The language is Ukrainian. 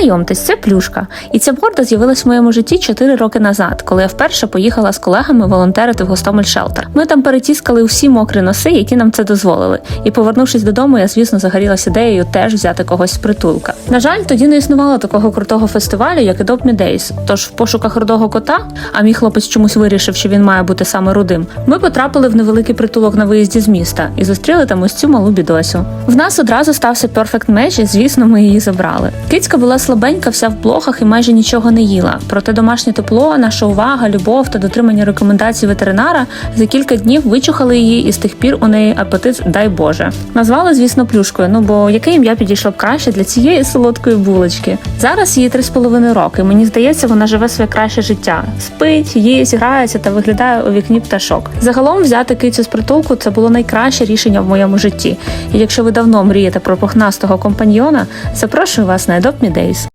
Знайомтесь, це плюшка. І ця борда з'явилась в моєму житті 4 роки назад, коли я вперше поїхала з колегами волонтерити в Гостомель Шелтер. Ми там перетіскали усі мокрі носи, які нам це дозволили. І повернувшись додому, я звісно загорілася ідеєю теж взяти когось з притулка. На жаль, тоді не існувало такого крутого фестивалю, як Adopt Me. Тож в пошуках рудого кота, а мій хлопець чомусь вирішив, що він має бути саме рудим. Ми потрапили в невеликий притулок на виїзді з міста і зустріли там ось цю малу бідосю. В нас одразу стався перфект меч, і звісно, ми її забрали. Кицька була слабенька, вся в блохах і майже нічого не їла. Проте домашнє тепло, наша увага, любов та дотримання рекомендацій ветеринара за кілька днів вичухали її, і з тих пір у неї апетит, дай Боже. Назвали, звісно, плюшкою. Ну бо яке ім'я підійшло б краще для цієї солодкої булочки? Зараз їй три з половиною роки. Мені здається, вона живе своє краще життя. Спить, їсть, грається та виглядає у вікні пташок. Загалом взяти кицю з притулку це було найкраще рішення в моєму житті. І якщо ви давно мрієте про пухнастого компаньйона, запрошую вас на Adopt Me Days.